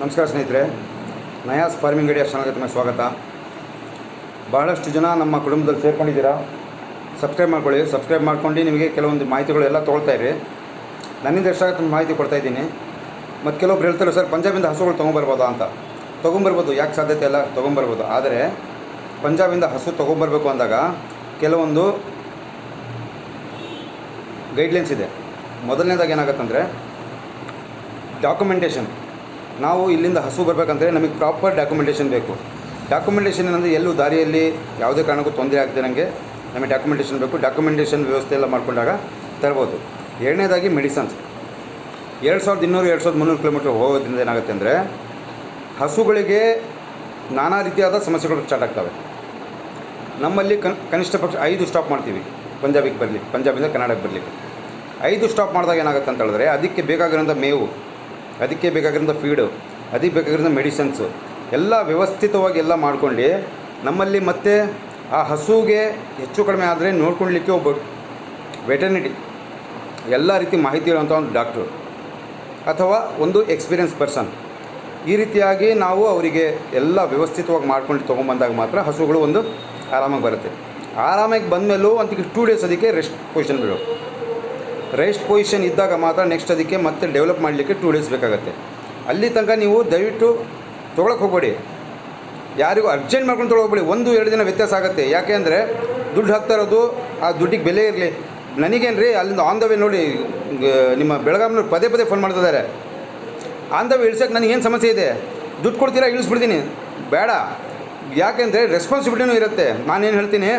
ನಮಸ್ಕಾರ ಸ್ನೇಹಿತರೆ, Nayaz farming idea ಚಾನಲ್ಗೆ ತುಂಬ ಸ್ವಾಗತ. ಬಹಳಷ್ಟು ಜನ ನಮ್ಮ ಕುಟುಂಬದಲ್ಲಿ ಸೇರ್ಕೊಂಡಿದ್ದೀರಾ? ಸಬ್ಸ್ಕ್ರೈಬ್ ಮಾಡ್ಕೊಳ್ಳಿ, ಸಬ್ಸ್ಕ್ರೈಬ್ ಮಾಡ್ಕೊಂಡು ನಿಮಗೆ ಕೆಲವೊಂದು ಮಾಹಿತಿಗಳು ಎಲ್ಲ ತೊಗೊಳ್ತಾ ಇರಿ. ನನ್ನಿಂದ ಎಷ್ಟಾಗುತ್ತೆ ಮಾಹಿತಿ ಕೊಡ್ತಾ ಇದ್ದೀನಿ. ಮತ್ತು ಕೆಲವೊಬ್ರು ಹೇಳ್ತಾರೆ, ಸರ್, ಪಂಜಾಬಿಂದ ಹಸುಗಳು ತೊಗೊಂಬರ್ಬೋದಾ ಅಂತ. ತೊಗೊಂಬರ್ಬೋದು, ಯಾಕೆ ಸಾಧ್ಯತೆ ಇಲ್ಲ? ತೊಗೊಂಬರ್ಬೋದು. ಆದರೆ, ಪಂಜಾಬಿಂದ ಹಸು ತೊಗೊಂಬರ್ಬೇಕು ಅಂದಾಗ ಕೆಲವೊಂದು ಗೈಡ್ಲೈನ್ಸ್ ಇದೆ. ಮೊದಲನೇದಾಗಿ ಏನಾಗುತ್ತಂದರೆ ಡಾಕ್ಯುಮೆಂಟೇಷನ್ ನಾವು ಇಲ್ಲಿಂದ ಹಸು ಬರಬೇಕಂದ್ರೆ ನಮಗೆ ಪ್ರಾಪರ್ ಡಾಕ್ಯುಮೆಂಟೇಷನ್ ಬೇಕು. ಡಾಕ್ಯುಮೆಂಟೇಷನ್ ಏನಂದರೆ ಎಲ್ಲೂ ದಾರಿಯಲ್ಲಿ ಯಾವುದೇ ಕಾರಣಕ್ಕೂ ತೊಂದರೆ ಆಗದೆ ನನಗೆ ನಮಗೆ ಡಾಕ್ಯುಮೆಂಟೇಷನ್ ಬೇಕು. ಡಾಕ್ಯುಮೆಂಟೇಷನ್ ವ್ಯವಸ್ಥೆ ಎಲ್ಲ ಮಾಡಿಕೊಂಡಾಗ ತರ್ಬೋದು. ಎರಡನೇದಾಗಿ ಮೆಡಿಸನ್ಸ್ ಎರಡು ಸಾವಿರದ ಇನ್ನೂರು, ಎರಡು ಸಾವಿರದ ಮುನ್ನೂರು ಕಿಲೋಮೀಟ್ರ್ ಹೋಗೋದ್ರಿಂದ ಏನಾಗುತ್ತೆ ಅಂದರೆ ಹಸುಗಳಿಗೆ ನಾನಾ ರೀತಿಯಾದ ಸಮಸ್ಯೆಗಳು ಸ್ಟಾರ್ಟ್ ಆಗ್ತವೆ. ನಮ್ಮಲ್ಲಿ ಕನ್, ಕನಿಷ್ಠ ಪಕ್ಷ ಐದು ಸ್ಟಾಪ್ ಮಾಡ್ತೀವಿ ಪಂಜಾಬಿಗೆ ಬರಲಿ ಪಂಜಾಬಿಂದ ಕನ್ನಡಕ್ಕೆ ಬರಲಿ ಐದು ಸ್ಟಾಪ್ ಮಾಡಿದಾಗ ಏನಾಗುತ್ತೆ ಅಂತ ಹೇಳಿದ್ರೆ ಅದಕ್ಕೆ ಬೇಕಾಗಿರೋಂಥ ಮೇವು ಅದಕ್ಕೆ ಬೇಕಾಗಿರೋಂಥ ಫೀಡು ಅದಕ್ಕೆ ಬೇಕಾಗಿರೋಂಥ ಮೆಡಿಸನ್ಸು ಎಲ್ಲ ವ್ಯವಸ್ಥಿತವಾಗಿ ಎಲ್ಲ ಮಾಡ್ಕೊಂಡು ನಮ್ಮಲ್ಲಿ ಮತ್ತೆ ಆ ಹಸುಗೆ ಹೆಚ್ಚು ಕಡಿಮೆ ಆದರೆ ನೋಡ್ಕೊಳ್ಲಿಕ್ಕೆ ಒಬ್ಬ ವೆಟರ್ನಿಟಿ ಎಲ್ಲ ರೀತಿ ಮಾಹಿತಿ ಇರುವಂಥ ಒಂದು ಡಾಕ್ಟ್ರು ಅಥವಾ ಒಂದು ಎಕ್ಸ್ಪೀರಿಯನ್ಸ್ ಪರ್ಸನ್ ಈ ರೀತಿಯಾಗಿ ನಾವು ಅವರಿಗೆ ಎಲ್ಲ ವ್ಯವಸ್ಥಿತವಾಗಿ ಮಾಡ್ಕೊಂಡು ತೊಗೊಂಬಂದಾಗ ಮಾತ್ರ ಹಸುಗಳು ಒಂದು ಆರಾಮಾಗಿ ಬರುತ್ತೆ. ಆರಾಮಾಗಿ ಬಂದಮೇಲೂ ಅಂತ ಟೂ ಡೇಸ್ ಅದಕ್ಕೆ ರೆಸ್ಟ್ ಪೊಸಿಷನ್ ಬಿಡು ರೆಸ್ಟ್ ಪೊಸಿಷನ್ ಇದ್ದಾಗ ಮಾತ್ರ ನೆಕ್ಸ್ಟ್ ಅದಕ್ಕೆ ಮತ್ತೆ ಡೆವಲಪ್ ಮಾಡಲಿಕ್ಕೆ ಟೂ ಡೇಸ್ ಬೇಕಾಗುತ್ತೆ. ಅಲ್ಲಿ ತನಕ ನೀವು ದಯವಿಟ್ಟು ತೊಗೊಳಕ್ಕೆ ಹೋಗಬೇಡಿ. ಯಾರಿಗೂ ಅರ್ಜೆಂಟ್ ಮಾಡ್ಕೊಂಡು ತೊಗೊಳ್ಬೇಡಿ ಒಂದು, ಎರಡು ದಿನ ವ್ಯತ್ಯಾಸ ಆಗುತ್ತೆ. ಯಾಕೆ ಅಂದರೆ ದುಡ್ಡು ಹಾಕ್ತಾ ಇರೋದು, ಆ ದುಡ್ಡಿಗೆ ಬೆಲೆ ಇರಲಿ. ನನಗೇನು ರೀ ಅಲ್ಲಿಂದ ಆನ್ ದ ವೇ ನೋಡಿ ನಿಮ್ಮ ಬೆಳಗಾವಿನವ್ರು ಪದೇ ಪದೇ ಫೋನ್ ಮಾಡ್ತಿದ್ದಾರೆ ಆನ್ ದ ವೇ ಇಳ್ಸೋಕೆ ನನಗೆ ಏನು ಸಮಸ್ಯೆ ಇದೆ? ದುಡ್ಡು ಕೊಡ್ತೀರಾ? ಇಳಿಸ್ಬಿಡ್ತೀನಿ. ಬೇಡ. ಯಾಕೆಂದರೆ ರೆಸ್ಪಾನ್ಸಿಬಿಲಿಟಿನೂ ಇರುತ್ತೆ. ನಾನೇನು ಹೇಳ್ತೀನಿ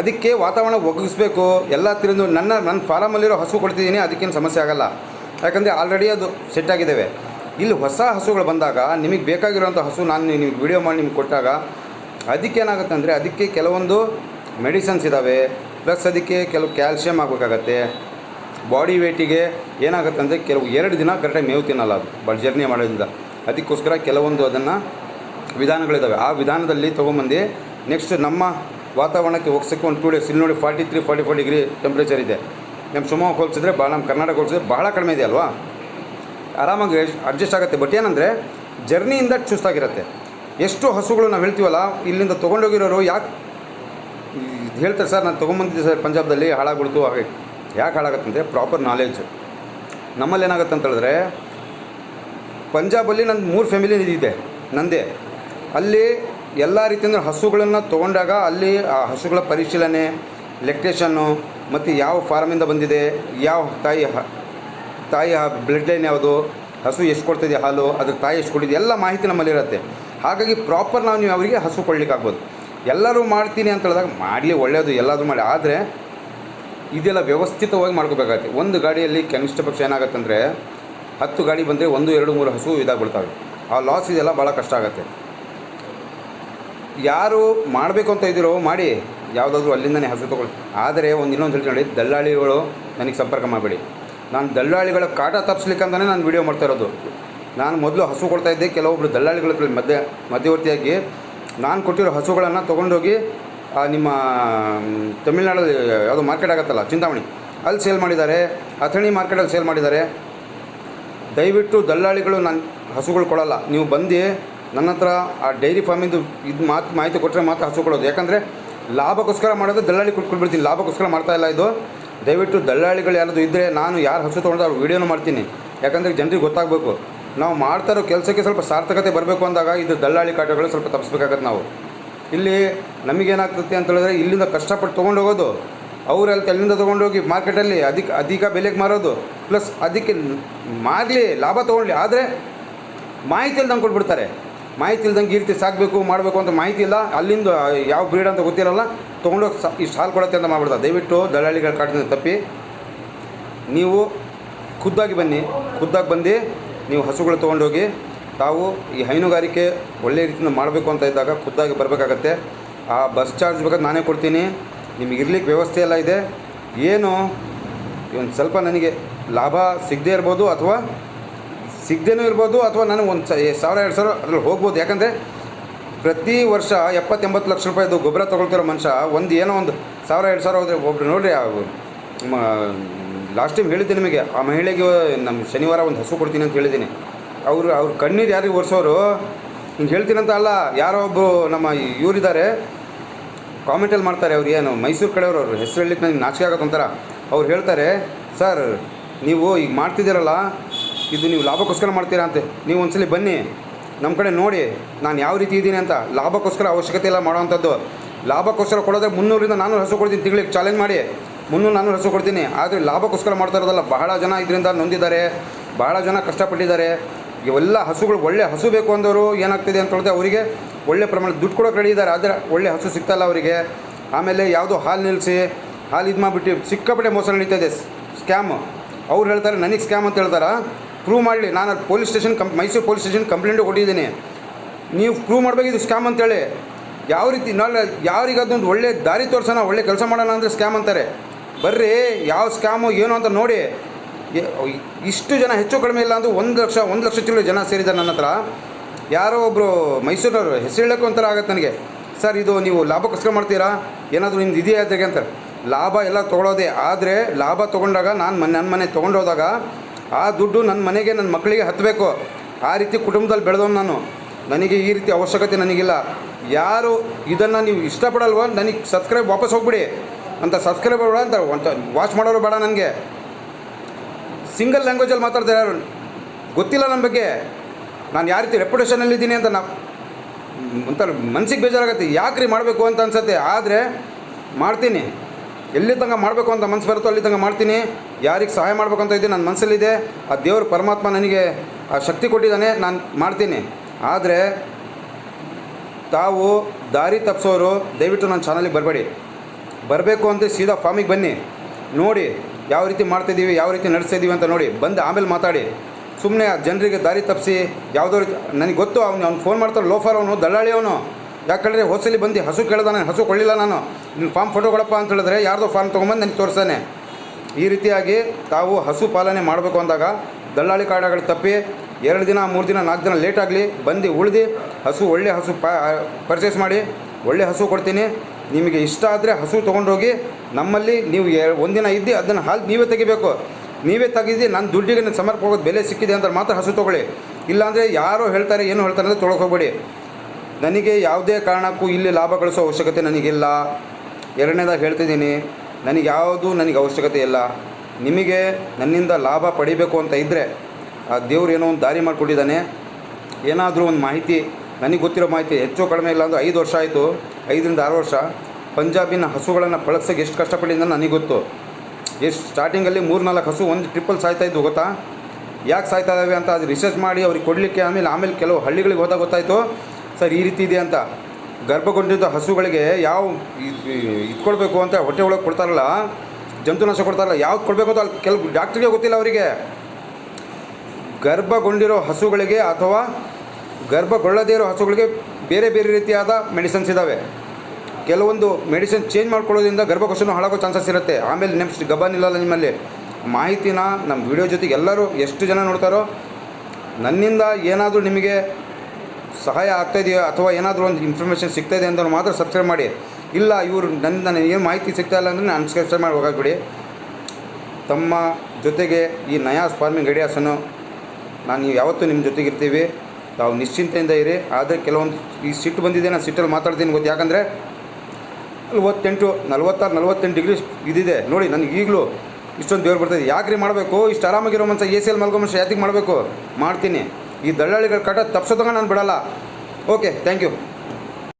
ಅದಕ್ಕೆ ವಾತಾವರಣ ಒಗ್ಗಿಸ್ಬೇಕು. ಎಲ್ಲ ತಿರುಗಿ ನನ್ನ ನನ್ನ ಫಾರಮಲ್ಲಿರೋ ಹಸು ಕೊಡ್ತಿದ್ದೀನಿ, ಅದಕ್ಕೇನು ಸಮಸ್ಯೆ ಆಗಲ್ಲ. ಯಾಕಂದರೆ ಆಲ್ರೆಡಿ ಅದು ಸೆಟ್ ಆಗಿದ್ದಾವೆ. ಇಲ್ಲಿ ಹೊಸ ಹಸುಗಳು ಬಂದಾಗ, ನಿಮಗೆ ಬೇಕಾಗಿರೋಂಥ ಹಸು ನಾನು ನಿಮಗೆ ವಿಡಿಯೋ ಮಾಡಿ ನಿಮ್ಗೆ ಕೊಟ್ಟಾಗ ಅದಕ್ಕೇನಾಗುತ್ತೆ ಅಂದರೆ, ಅದಕ್ಕೆ ಕೆಲವೊಂದು ಮೆಡಿಸನ್ಸ್ ಇದ್ದಾವೆ ಪ್ಲಸ್ ಅದಕ್ಕೆ ಕೆಲವು ಕ್ಯಾಲ್ಶಿಯಮ್ ಆಗಬೇಕಾಗತ್ತೆ ಬಾಡಿ ವೇಟಿಗೆ ಏನಾಗುತ್ತೆ ಅಂದರೆ, ಕೆಲವು ಎರಡು ದಿನ ಕರೆಕ್ಟಾಗಿ ಮೇವು ತಿನ್ನಲ್ಲ ಅದು. ಬಟ್ ಜರ್ನಿ ಮಾಡೋದ್ರಿಂದ. ಅದಕ್ಕೋಸ್ಕರ ಕೆಲವೊಂದು ಅದನ್ನು ವಿಧಾನಗಳಿದ್ದಾವೆ ಆ ವಿಧಾನದಲ್ಲಿ ತೊಗೊಂಬಂದು ನೆಕ್ಸ್ಟ್ ನಮ್ಮ ವಾತಾವರಣಕ್ಕೆ ಹೋಗ್ಸೋಕ್ಕೆ ಒಂದು ಟೂ ಡೇಸ್ ಇಲ್ಲಿ ನೋಡಿ forty three forty four degree temperature ಇದೆ. ನಮ್ಮ ಶಿವಮೊಗ್ಗ ಹೋಲಿಸಿದ್ರೆ ಭಾಳ ನಮ್ಮ ಕರ್ನಾಟಕ ಹೋಲಿಸಿದ್ರೆ ಭಾಳ ಕಡಿಮೆ ಇದೆ ಅಲ್ವಾ? ಆರಾಮಾಗಿ ಅಡ್ಜಸ್ಟ್ ಆಗುತ್ತೆ. ಬಟ್ ಏನಂದರೆ ಜರ್ನಿಯಿಂದ ಚುಸ್ತಾಗಿರುತ್ತೆ ಎಷ್ಟು ಹಸುಗಳು ನಾವು ಹೇಳ್ತೀವಲ್ಲ, ಇಲ್ಲಿಂದ ತೊಗೊಂಡೋಗಿರೋರು ಯಾಕೆ ಹೇಳ್ತಾರೆ ಸರ್, ನಾನು ತೊಗೊಂಬಂದಿದ್ದೆ ಸರ್ ಪಂಜಾಬ್ದಲ್ಲಿ, ಹಾಳಾಗ್ಬಿಡ್ತು, ಹಾಗೆ. ಯಾಕೆ ಹಾಳಾಗತ್ತಂದರೆ ಪ್ರಾಪರ್ ನಾಲೆಡ್ಜ್ ನಮ್ಮಲ್ಲಿ ಏನಾಗುತ್ತೆ ಅಂತ ಹೇಳಿದ್ರೆ, ಪಂಜಾಬಲ್ಲಿ ನನ್ನ ಮೂರು ಫ್ಯಾಮಿಲಿ ಇದೆ, ನಂದೇ. ಅಲ್ಲಿ ಎಲ್ಲ ರೀತಿಯಿಂದ ಹಸುಗಳನ್ನು ತೊಗೊಂಡಾಗ ಅಲ್ಲಿ, ಆ ಹಸುಗಳ ಪರಿಶೀಲನೆ, ಲೆಕ್ಟೇಷನ್ನು, ಮತ್ತು ಯಾವ ಫಾರ್ಮಿಂದ ಬಂದಿದೆ, ಯಾವ ತಾಯಿ ಹ- ತಾಯಿ ಬ್ಲಡ್ ಲೈನ್ ಯಾವುದು, ಹಸು ಎಷ್ಟು ಕೊಡ್ತಿದೆ ಹಾಲು, ಅದ್ರ ತಾಯಿ ಎಷ್ಟು ಕೊಟ್ಟಿದೆ, ಎಲ್ಲ ಮಾಹಿತಿ ನಮ್ಮಲ್ಲಿರುತ್ತೆ ಹಾಗಾಗಿ ಪ್ರಾಪರ್ ನಾವು ನೀವು ಅವರಿಗೆ ಹಸು ಕೊಡ್ಲಿಕ್ಕಾಗ್ಬೋದು ಎಲ್ಲರೂ ಮಾಡ್ತೀನಿ ಅಂತ ಹೇಳಿದಾಗ ಮಾಡಲಿ ಒಳ್ಳೆಯದು ಎಲ್ಲಾದರೂ ಮಾಡಿ. ಆದರೆ ಇದೆಲ್ಲ ವ್ಯವಸ್ಥಿತವಾಗಿ ಮಾಡ್ಕೋಬೇಕಾಗತ್ತೆ. ಒಂದು ಗಾಡಿಯಲ್ಲಿ ಕನಿಷ್ಠ ಪಕ್ಷ ಏನಾಗುತ್ತಂದರೆ ಹತ್ತು ಗಾಡಿ ಬಂದರೆ ಒಂದು, ಎರಡು, ಮೂರು ಹಸು ಇದಾಗ್ಬಿಡ್ತವೆ. ಆ ಲಾಸ್ ಇದೆಲ್ಲ ಭಾಳ ಕಷ್ಟ ಆಗುತ್ತೆ. ಯಾರು ಮಾಡಬೇಕು ಅಂತ ಇದ್ದೀರೋ ಮಾಡಿ, ಯಾವುದಾದ್ರೂ ಅಲ್ಲಿಂದನೇ ಹಸು ತೊಗೊಳ್ಳಿ. ಆದರೆ ಒಂದು ಇನ್ನೊಂದು ಹೇಳ್ತೀನಿ ದಲ್ಲಾಳಿಗಳು ನನಗೆ ಸಂಪರ್ಕ ಮಾಡಬೇಡಿ. ನಾನು ದಲ್ಲಾಳಿಗಳ ಕಾಟ ತಪ್ಪಿಸ್ಲಿಕ್ಕಂತಲೇ ನಾನು ವೀಡಿಯೋ ಮಾಡ್ತಾ ಇರೋದು. ನಾನು ಮೊದಲು ಹಸು ಕೊಡ್ತಾ ಇದ್ದೆ ಕೆಲವೊಬ್ಬರು ದಲ್ಲಾಳಿಗಳ ಮಧ್ಯ, ಮಧ್ಯವರ್ತಿಯಾಗಿ. ನಾನು ಕೊಟ್ಟಿರೋ ಹಸುಗಳನ್ನು ತೊಗೊಂಡೋಗಿ ನಿಮ್ಮ ತಮಿಳ್ನಾಡು ಯಾವುದೋ ಮಾರ್ಕೆಟ್ ಆಗುತ್ತಲ್ಲ, ಚಿಂತಾಮಣಿ, ಅಲ್ಲಿ ಸೇಲ್ ಮಾಡಿದ್ದಾರೆ. ಅಥಣಿ ಮಾರ್ಕೆಟಲ್ಲಿ ಸೇಲ್ ಮಾಡಿದ್ದಾರೆ. ದಯವಿಟ್ಟು ದಲ್ಲಾಳಿಗಳು ನಾನು ಹಸುಗಳು ಕೊಡೋಲ್ಲ. ನೀವು ಬಂದು ನನ್ನ ಹತ್ರ ಆ ಡೈರಿ ಫಾರ್ಮಿಂದು ಇದು ಮಾತು, ಮಾಹಿತಿ ಕೊಟ್ಟರೆ ಮಾತ್ರ ಹಸು ಕೊಡೋದು ಯಾಕಂದರೆ ಲಾಭಕ್ಕೋಸ್ಕರ ಮಾಡೋದು ದಲ್ಲಾಳಿ ಕೊಟ್ಕೊಂಡ್ಬಿಡ್ತೀನಿ ಲಾಭಕ್ಕೋಸ್ಕರ ಮಾಡ್ತಾ ಇಲ್ಲ ಇದು. ದಯವಿಟ್ಟು ದಲ್ಲಾಳಿಗಳು ಯಾರದು ಇದ್ದರೆ ನಾನು ಯಾರು ಹಸು ತೊಗೊಂಡು ಅವ್ರು ವೀಡಿಯೋನು ಮಾಡ್ತೀನಿ. ಯಾಕಂದರೆ ಜನರಿಗೆ ಗೊತ್ತಾಗಬೇಕು. ನಾವು ಮಾಡ್ತಾ ಕೆಲಸಕ್ಕೆ ಸ್ವಲ್ಪ ಸಾರ್ಥಕತೆ ಬರಬೇಕು ಅಂದಾಗ ಇದು ದಲ್ಲಾಳಿ ಕಾಟಗಳು ಸ್ವಲ್ಪ ತಪ್ಪಿಸ್ಬೇಕಾಗತ್ತೆ ನಾವು. ಇಲ್ಲಿ ನಮಗೇನಾಗ್ತದೆ ಅಂತ ಹೇಳಿದ್ರೆ ಇಲ್ಲಿಂದ ಕಷ್ಟಪಟ್ಟು ತೊಗೊಂಡು ಹೋಗೋದು ಅವ್ರು ಅಲ್ಲಿ ಅಲ್ಲಿಂದ ತೊಗೊಂಡೋಗಿ ಮಾರ್ಕೆಟಲ್ಲಿ ಅಧಿಕ ಅಧಿಕ ಬೆಲೆಗೆ ಮಾರೋದು. ಪ್ಲಸ್ ಅದಕ್ಕೆ ಮಾರಲಿ, ಲಾಭ ತೊಗೊಳ್ಳಿ ಆದರೆ ಮಾಹಿತಿಯಲ್ಲಿ ತಂದು ಕೊಟ್ಬಿಡ್ತಾರೆ. ಮಾಹಿತಿ ಇಲ್ದಂಗೆ ಈ ರೀತಿ ಸಾಕಬೇಕು, ಮಾಡಬೇಕು ಅಂತ ಮಾಹಿತಿ ಇಲ್ಲ. ಅಲ್ಲಿಂದ ಯಾವ ಬ್ರೀಡ್ ಅಂತ ಗೊತ್ತಿರಲ್ಲ, ತೊಗೊಂಡೋಗಿ ಸಾ ಇಷ್ಟು ಹಾಲು ಕೊಡುತ್ತೆ ಅಂತ ಮಾಡ್ಬಿಡ್ತಾರೆ. ದಯವಿಟ್ಟು ದಲ್ಲಾಳಿಗಳ ಕಾಟದಿಂದ ತಪ್ಪಿ. ನೀವು ಖುದ್ದಾಗಿ ಬನ್ನಿ, ಖುದ್ದಾಗಿ ಬಂದು ನೀವು ಹಸುಗಳು ತೊಗೊಂಡೋಗಿ, ತಾವು ಈ ಹೈನುಗಾರಿಕೆ ಒಳ್ಳೆಯ ರೀತಿಯಿಂದ ಮಾಡಬೇಕು ಅಂತ ಇದ್ದಾಗ ಖುದ್ದಾಗಿ ಬರಬೇಕಾಗತ್ತೆ. ಆ ಬಸ್ ಚಾರ್ಜ್ ಬೇಕಾದ್ರೆ ನಾನೇ ಕೊಡ್ತೀನಿ. ನಿಮಗೆ ಇರ್ಲಿಕ್ಕೆ ವ್ಯವಸ್ಥೆ ಎಲ್ಲ ಇದೆ. ಏನು ಒಂದು ಸ್ವಲ್ಪ ನನಗೆ ಲಾಭ ಸಿಗದೇ ಇರ್ಬೋದು ಅಥವಾ ಸಿಗದೇನೂ ಇರ್ಬೋದು ಅಥವಾ ನನಗೆ ಒಂದು ಸಾವಿರ, ಎರಡು ಸಾವಿರ ಅದ್ರಲ್ಲಿ ಹೋಗ್ಬೋದು. ಯಾಕಂದರೆ ಪ್ರತಿ ವರ್ಷ ಎಪ್ಪತ್ತೆಂಬತ್ತು ಲಕ್ಷ ರೂಪಾಯಿದು ಗೊಬ್ಬರ ತೊಗೊಳ್ತಿರೋ ಮನುಷ್ಯ ಒಂದು ಏನೋ ಒಂದು ಸಾವಿರ, ಎರಡು ಸಾವಿರ ಹೋದರೆ ಒಬ್ರು ನೋಡಿರಿ ಲಾಸ್ಟ್ ಟೈಮ್ ಹೇಳಿದ್ದೆ ನಿಮಗೆ, ಆ ಮಹಿಳೆಗೆ ನಮ್ಮ ಶನಿವಾರ ಒಂದು ಹಸು ಕೊಡ್ತೀನಿ ಅಂತ ಹೇಳಿದ್ದೀನಿ. ಅವರು, ಅವ್ರ ಕಣ್ಣೀರು ಯಾರಿಗೆ ಒರೆಸೋರು ಹಿಂಗೆ ಹೇಳ್ತೀನಂತ ಅಲ್ಲ, ಯಾರೋ ಒಬ್ಬರು ನಮ್ಮ ಇವರಿದ್ದಾರೆ ಕಾಮೆಂಟಲ್ಲಿ ಮಾಡ್ತಾರೆ ಅವ್ರು ಏನು, ಮೈಸೂರು ಕಡೆಯವರು ಅವ್ರು ಹೆಸರು ಹೇಳಲಿಕ್ಕೆ ನನಗೆ ನಾಚಿಕೆ ಆಗುತ್ತೆ ಒಂಥರ. ಅವ್ರು ಹೇಳ್ತಾರೆ, ಸರ್, ನೀವು ಈಗ ಮಾಡ್ತಿದ್ದೀರಲ್ಲ ಇದು ನೀವು ಲಾಭಕ್ಕೋಸ್ಕರ ಮಾಡ್ತೀರಾ ಅಂತ? ನೀವು ಒಂದ್ಸಲಿ ಬನ್ನಿ. ನಮ್ಮ ಕಡೆ ನೋಡಿ, ನಾನು ಯಾವ ರೀತಿ ಇದ್ದೀನಿ ಅಂತ. ಲಾಭಕ್ಕೋಸ್ಕರ ಅವಶ್ಯಕತೆ ಇಲ್ಲ ಮಾಡೋವಂಥದ್ದು. ಲಾಭಕ್ಕೋಸ್ಕರ ಕೊಡೋದ್ರೆ ಮುನ್ನೂರಿಂದ ನಾನು ಹಸು ಕೊಡ್ತೀನಿ ತಿಂಗಳಿಗೆ. ಚಾಲೆಂಜ್ ಮಾಡಿ. ಮುನ್ನೂರು ನಾನು ಹಸು ಕೊಡ್ತೀನಿ. ಆದರೆ ಲಾಭಕ್ಕೋಸ್ಕರ ಮಾಡ್ತಾ ಇರೋದಲ್ಲ, ಬಹಳ ಜನ ಇದರಿಂದ ನೊಂದಿದ್ದಾರೆ. ಬಹಳ ಜನ ಕಷ್ಟಪಟ್ಟಿದ್ದಾರೆ. ಇವೆಲ್ಲ ಹಸುಗಳು ಒಳ್ಳೆ ಹಸು ಬೇಕು ಅಂದವರು ಏನಾಗ್ತಿದೆ ಅಂತ ಹೇಳಿದ್ರೆ ಅವರಿಗೆ ಒಳ್ಳೆ ಪ್ರಮಾಣ ದುಡ್ಡು ಕೊಡೋಕೆ ರೆಡಿ ಇದ್ದಾರೆ. ಆದರೆ ಒಳ್ಳೆ ಹಸು ಸಿಗ್ತಾಯಿಲ್ಲ ಅವರಿಗೆ. ಆಮೇಲೆ ಯಾವುದೋ ಹಾಲು ನಿಲ್ಲಿಸಿ ಹಾಲು ಇದು ಮಾಡಿಬಿಟ್ಟು ಸಿಕ್ಕಾಪಟ್ಟೆ ಮೋಸ ನಡೀತಾ ಇದೆ. ಸ್ಕ್ಯಾಮ್ ಅವ್ರು ಹೇಳ್ತಾರೆ, ನನಗೆ ಸ್ಕ್ಯಾಮ್ ಅಂತ ಹೇಳ್ತಾರ? ಪ್ರೂವ್ ಮಾಡಲಿ. ನಾನು ಪೊಲೀಸ್ ಸ್ಟೇಷನ್ ಕಂಪ್, ಮೈಸೂರು ಪೊಲೀಸ್ ಸ್ಟೇಷನ್ ಕಂಪ್ಲೇಂಟು ಕೊಟ್ಟಿದ್ದೀನಿ. ನೀವು ಪ್ರೂವ್ ಮಾಡಬೇಕು, ಇದು ಸ್ಕ್ಯಾಮ್ ಅಂತೇಳಿ. ಯಾವ ರೀತಿ ನಾಳೆ ಯಾರಿಗದೊಂದು ಒಳ್ಳೆ ದಾರಿ ತೋರಿಸೋಣ, ಒಳ್ಳೆ ಕೆಲಸ ಮಾಡೋಣ ಅಂದರೆ ಸ್ಕ್ಯಾಮ್ ಅಂತಾರೆ. ಬರ್ರಿ, ಯಾವ ಸ್ಕ್ಯಾಮು ಏನು ಅಂತ ನೋಡಿ. ಇಷ್ಟು ಜನ ಹೆಚ್ಚು ಕಡಿಮೆ ಇಲ್ಲ ಅಂದ್ರೆ ಒಂದು ಲಕ್ಷ ಒಂದು ಲಕ್ಷ ಚಿಲ್ಲರೆ ಜನ ಸೇರಿದ್ದಾರೆ ನನ್ನ ಹತ್ರ. ಯಾರೋ ಒಬ್ಬರು ಮೈಸೂರಿನವರು ಹೆಸರು ಹೇಳೋಕ್ಕೂ ಒಂಥರ ಆಗುತ್ತೆ ನನಗೆ. ಸರ್, ಇದು ನೀವು ಲಾಭಕ್ಕೋಸ್ಕರ ಮಾಡ್ತೀರಾ? ಏನಾದರೂ ನಿಮ್ದು ಇದೆಯಾ ಅಂತಾರೆ. ಲಾಭ ಎಲ್ಲ ತೊಗೊಳೋದೇ. ಆದರೆ ಲಾಭ ತೊಗೊಂಡಾಗ, ನಾನು ಮನೆ ನನ್ನ ಮನೆ ತೊಗೊಂಡೋದಾಗ ಆ ದುಡ್ಡು ನನ್ನ ಮನೆಗೆ ನನ್ನ ಮಕ್ಕಳಿಗೆ ಹತ್ತಬೇಕು ಆ ರೀತಿ ಕುಟುಂಬದಲ್ಲಿ ಬೆಳೆದವನು ನಾನು. ನನಗೆ ಈ ರೀತಿ ಅವಶ್ಯಕತೆ ನನಗಿಲ್ಲ. ಯಾರು ಇದನ್ನು ನೀವು ಇಷ್ಟಪಡಲ್ವೋ ನನಗೆ ಸಬ್ಸ್ಕ್ರೈಬ್ ವಾಪಸ್ ಹೋಗ್ಬಿಡಿ. ಅಂತ ಸಬ್ಸ್ಕ್ರೈಬ್ ಬೇಡ ಅಂತ ಅಂತ ವಾಚ್ ಮಾಡೋರು ಬೇಡ ನನಗೆ. ಸಿಂಗಲ್ ಲ್ಯಾಂಗ್ವೇಜಲ್ಲಿ ಮಾತಾಡ್ತಾರೆ ಯಾರು? ಗೊತ್ತಿಲ್ಲ ನನ್ನ ಬಗ್ಗೆ. ನಾನು ಯಾವ ರೀತಿ ರೆಪ್ಯುಟೇಷನಲ್ಲಿದ್ದೀನಿ ಅಂತ ನಾ ಒಂಥರ ಮನ್ಸಿಗೆ ಬೇಜಾರಾಗುತ್ತೆ. ಯಾಕ್ರಿ ಮಾಡಬೇಕು ಅಂತ ಅನ್ಸತ್ತೆ. ಆದರೆ ಮಾಡ್ತೀನಿ. ಎಲ್ಲಿ ತನಕ ಮಾಡಬೇಕು ಅಂತ ಮನಸ್ಸು ಬರುತ್ತೋ ಅಲ್ಲಿ ತನಕ ಮಾಡ್ತೀನಿ. ಯಾರಿಗೆ ಸಹಾಯ ಮಾಡಬೇಕು ಅಂತ ಇದ್ದೀನಿ ನನ್ನ ಮನಸ್ಸಲ್ಲಿದೆ ಆ ದೇವರು ಪರಮಾತ್ಮ ನನಗೆ ಆ ಶಕ್ತಿ ಕೊಟ್ಟಿದ್ದಾನೆ, ನಾನು ಮಾಡ್ತೀನಿ. ಆದರೆ ತಾವು ದಾರಿ ತಪ್ಪಿಸೋರು ದಯವಿಟ್ಟು ನನ್ನ ಚಾನಲಿಗೆ ಬರಬೇಡಿ. ಬರಬೇಕು ಅಂತ ಸೀದಾ ಫಾರ್ಮಿಗೆ ಬನ್ನಿ. ನೋಡಿ ಯಾವ ರೀತಿ ಮಾಡ್ತಿದ್ದೀವಿ ಯಾವ ರೀತಿ ನಡೆಸ್ತಿದ್ದೀವಿ ಅಂತ ನೋಡಿ. ಬಂದು ಆಮೇಲೆ ಮಾತಾಡಿ. ಸುಮ್ಮನೆ ಜನರಿಗೆ ದಾರಿ ತಪ್ಪಿಸಿ ಯಾವುದೋ ರೀತಿ ನನಗೆ ಗೊತ್ತು, ಅವ್ನು ಅವ್ನು ಫೋನ್ ಮಾಡ್ತಾರೆ ಲೋಫರ್ ಅವನು ದಳ್ಳಾಳಿ ಅವನು. ಯಾಕಂದರೆ ಹೊಸಲಿ ಬಂದು ಹಸು ಕೇಳ್ದಾನೆ, ಹಸು ಕೊಳ್ಳಿಲ್ಲ ನಾನು. ನಿನ್ನ ಫಾರ್ಮ್ ಫೋಟೋ ಕೊಡಪ್ಪ ಅಂತ ಹೇಳಿದ್ರೆ ಯಾರ್ದೋ ಫಾರ್ಮ್ ತೊಗೊಂಬಂದು ನನಗೆ ತೋರಿಸ್ತಾನೆ. ಈ ರೀತಿಯಾಗಿ ತಾವು ಹಸು ಪಾಲನೆ ಮಾಡಬೇಕು ಅಂದಾಗ ದಲ್ಲಾಳಿ ಕಾಡಗಳು ತಪ್ಪಿ ಎರಡು ದಿನ, ಮೂರು ದಿನ, ನಾಲ್ಕು ದಿನ ಲೇಟ್ ಆಗಲಿ ಬಂದು ಉಳಿದು ಹಸು ಒಳ್ಳೆ ಹಸು ಪರ್ಚೇಸ್ ಮಾಡಿ, ಒಳ್ಳೆ ಹಸು ಕೊಡ್ತೀನಿ. ನಿಮಗೆ ಇಷ್ಟ ಆದರೆ ಹಸು ತೊಗೊಂಡೋಗಿ ನಮ್ಮಲ್ಲಿ ನೀವು ಒಂದಿನ ಇದ್ದು ಅದನ್ನು ಹಾಲು ನೀವೇ ತೆಗಿಬೇಕು. ನೀವೇ ತೆಗೆದು ನನ್ನ ದುಡ್ಡಿಗೆ ಸಮರ್ಪಕ ಬೆಲೆ ಸಿಕ್ಕಿದೆ ಅಂತ ಮಾತ್ರ ಹಸು ತೊಗೊಳ್ಳಿ. ಇಲ್ಲಾಂದರೆ ಯಾರೋ ಹೇಳ್ತಾರೆ, ಏನು ಹೇಳ್ತಾರೆ ಅಂದರೆ ತೊಗೊಳಕ್ಕೆ ನನಗೆ ಯಾವುದೇ ಕಾರಣಕ್ಕೂ ಇಲ್ಲಿ ಲಾಭ ಗಳಿಸೋ ಅವಶ್ಯಕತೆ ನನಗಿಲ್ಲ. ಎರಡನೇದಾಗಿ ಹೇಳ್ತಿದ್ದೀನಿ, ನನಗೆ ಯಾವುದು ನನಗೆ ಅವಶ್ಯಕತೆ ಇಲ್ಲ. ನಿಮಗೆ ನನ್ನಿಂದ ಲಾಭ ಪಡಿಬೇಕು ಅಂತ ಇದ್ದರೆ ಆ ದೇವ್ರು ಏನೋ ಒಂದು ದಾರಿ ಮಾಡಿಕೊಟ್ಟಿದ್ದಾನೆ. ಏನಾದರೂ ಒಂದು ಮಾಹಿತಿ, ನನಗೆ ಗೊತ್ತಿರೋ ಮಾಹಿತಿ ಹೆಚ್ಚು ಕಡಿಮೆ ಇಲ್ಲ ಅಂದರೆ ಐದು ವರ್ಷ ಆಯಿತು, ಐದರಿಂದ ಆರು ವರ್ಷ. ಪಂಜಾಬಿನ ಹಸುಗಳನ್ನು ಬಳಸೋಕೆ ಎಷ್ಟು ಕಷ್ಟಪಟ್ಟಿದ್ದ ನನಗೆ ಗೊತ್ತು. ಎಷ್ಟು ಸ್ಟಾರ್ಟಿಂಗಲ್ಲಿ ಮೂರು ನಾಲ್ಕು ಹಸು, ಒಂದು ಟ್ರಿಪ್ಪಲ್ ಇದ್ವು ಗೊತ್ತಾ? ಯಾಕೆ ಸಾಯ್ತಾ ಇದ್ದಾವೆ ಅಂತ ಅದು ರಿಸರ್ಚ್ ಮಾಡಿ ಅವ್ರಿಗೆ ಕೊಡಲಿಕ್ಕೆ, ಆಮೇಲೆ ಆಮೇಲೆ ಕೆಲವು ಹಳ್ಳಿಗಳಿಗೆ ಹೋದಾಗ ಗೊತ್ತಾಯಿತು. ಸರ್, ಈ ರೀತಿ ಇದೆ ಅಂತ. ಗರ್ಭಗೊಂಡಿದ್ದ ಹಸುಗಳಿಗೆ ಯಾವ ಇಟ್ಕೊಳ್ಬೇಕು ಅಂತ ಹೊಟ್ಟೆ ಒಳಗೆ ಕೊಡ್ತಾರಲ್ಲ ಜಂತುನಾಶ ಕೊಡ್ತಾರಲ್ಲ ಯಾವ್ದು ಕೊಡಬೇಕು ಅಂತ ಅಲ್ಲಿ ಕೆಲವು ಡಾಕ್ಟ್ರಿಗೆ ಗೊತ್ತಿಲ್ಲ ಅವರಿಗೆ. ಗರ್ಭಗೊಂಡಿರೋ ಹಸುಗಳಿಗೆ ಅಥವಾ ಗರ್ಭಗೊಳ್ಳದೇ ಇರೋ ಹಸುಗಳಿಗೆ ಬೇರೆ ಬೇರೆ ರೀತಿಯಾದ ಮೆಡಿಸಿನ್ಸ್ ಇದ್ದಾವೆ ಕೆಲವೊಂದು ಮೆಡಿಸಿನ್ ಚೇಂಜ್ ಮಾಡ್ಕೊಳ್ಳೋದ್ರಿಂದ ಗರ್ಭಕೋಶನೂ ಹಾಳಾಗೋ ಚಾನ್ಸಸ್ ಇರುತ್ತೆ. ಆಮೇಲೆ ನೆಕ್ಸ್ಟ್ ಗಬನ್ ಇಲ್ಲಲ್ಲ ನಿಮ್ಮಲ್ಲಿ. ಮಾಹಿತಿನ ನಮ್ಮ ವಿಡಿಯೋ ಜೊತೆಗೆ ಎಲ್ಲರೂ ಎಷ್ಟು ಜನ ನೋಡ್ತಾರೋ, ನನ್ನಿಂದ ಏನಾದರೂ ನಿಮಗೆ ಸಹಾಯ ಆಗ್ತಾಯಿದೆಯೋ ಅಥವಾ ಏನಾದರೂ ಒಂದು ಇನ್ಫಾರ್ಮೇಷನ್ ಸಿಗ್ತಾಯಿದೆ ಅಂತ ಮಾತ್ರ ಸಬ್ಸ್ಕ್ರೈಬ್ ಮಾಡಿ. ಇಲ್ಲ, ಇವರು ನನ್ನ ನನಗೆ ಏನು ಮಾಹಿತಿ ಸಿಗ್ತಾ ಇಲ್ಲ ಅಂದರೆ ನಾನು ಸಬ್ಸ್ಕ್ರೈಬ್ ಮಾಡಿ ಹೋಗಾಕ್ಬಿಡಿ ತಮ್ಮ ಜೊತೆಗೆ ಈ ನಯಾಸ್ ಫಾರ್ಮಿಂಗ್ ಐಡಿಯಾಸನ್ನು ನಾನು ಯಾವತ್ತೂ ನಿಮ್ಮ ಜೊತೆಗಿರ್ತೀವಿ ತಾವು ನಿಶ್ಚಿಂತೆಯಿಂದ ಇರಿ. ಆದರೆ ಕೆಲವೊಂದು ಈ ಸಿಟ್ಟು ಬಂದಿದೆ ನಾನು ಸಿಟ್ಟಲ್ಲಿ ಮಾತಾಡ್ತೀನಿ ಗೊತ್ತು. ಯಾಕಂದರೆ ನಲ್ವತ್ತೆಂಟು, ನಲ್ವತ್ತಾರು, ನಲ್ವತ್ತೆಂಟು ಡಿಗ್ರಿ ಇದಿದೆ. ನೋಡಿ, ನನಗೆ ಈಗಲೂ ಇಷ್ಟೊಂದು ದೇವ್ರು ಬರ್ತದೆ ಯಾಕ್ರಿ ಮಾಡಬೇಕು? ಇಷ್ಟು ಆರಾಮಾಗಿರೋ ಮನುಷ್ಯ ಎ ಸಿ ಎಲ್ ಮಲ್ಗೋ ಮನುಷ್ಯ ಮಾಡಬೇಕು? ಮಾಡ್ತೀನಿ. ಈ ದಳ್ಳಾಳಿಗಳ ಕಟ ತಪ್ಪಿಸೋದಂಗ ನಾನು ಬಿಡಲ್ಲ. Okay thank you